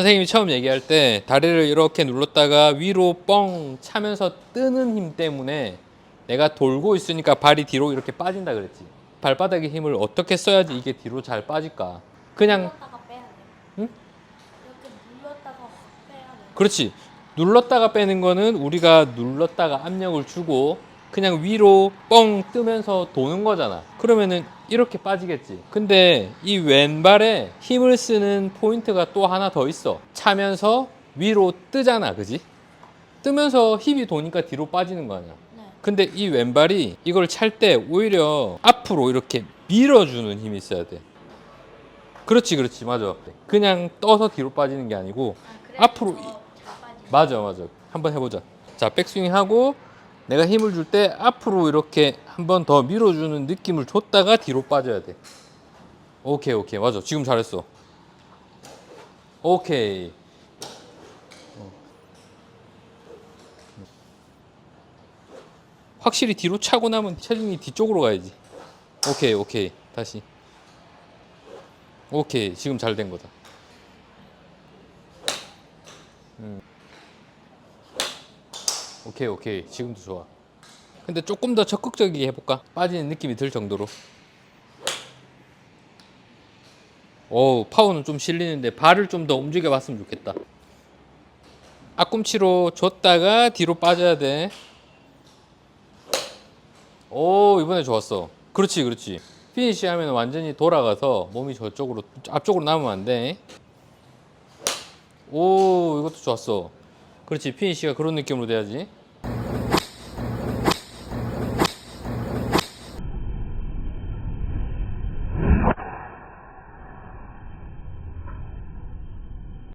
선생님이 처음 얘기할 때 다리를 이렇게 눌렀다가 위로 뻥 차면서 뜨는 힘 때문에 내가 돌고 있으니까 발이 뒤로 이렇게 빠진다 그랬지. 발바닥의 힘을 어떻게 써야지 이게 뒤로 잘 빠질까? 그냥 눌렀다가 빼야 돼. 응? 이렇게 눌렀다가 확 빼야 돼. 그렇지. 눌렀다가 빼는 거는 우리가 눌렀다가 압력을 주고 그냥 위로 뻥 뜨면서 도는 거잖아. 그러면은 이렇게 빠지겠지. 근데 이 왼발에 힘을 쓰는 포인트가 또 하나 더 있어. 차면서 위로 뜨잖아. 그지? 뜨면서 힙이 도니까 뒤로 빠지는 거 아니야. 네. 근데 이 왼발이 이걸 찰 때 오히려 앞으로 이렇게 밀어주는 힘이 있어야 돼. 그렇지, 그렇지, 맞아. 그냥 떠서 뒤로 빠지는 게 아니고 아, 앞으로 빠지네. 맞아 맞아 한번 해보자 자 백스윙 하고 내가 힘을 줄 때 앞으로 이렇게 한 번 더 밀어주는 느낌을 줬다가 뒤로 빠져야 돼. 오케이 오케이. 맞아. 지금 잘했어. 오케이. 어. 확실히 뒤로 차고 나면 체중이 뒤쪽으로 가야지. 오케이 오케이. 다시. 오케이. 지금 잘 된 거다 오케이 오케이. 지금도 좋아. 근데 조금 더 적극적이게 해볼까? 빠지는 느낌이 들 정도로. 오 파워는 좀 실리는데 발을 좀 더 움직여 봤으면 좋겠다. 앞꿈치로 줬다가 뒤로 빠져야 돼오 이번에 좋았어. 그렇지 그렇지. 피니시 하면 완전히 돌아가서 몸이 저쪽으로 앞쪽으로 남으면 안돼. 오 이것도 좋았어 그렇지 피니시가 그런 느낌으로 돼야지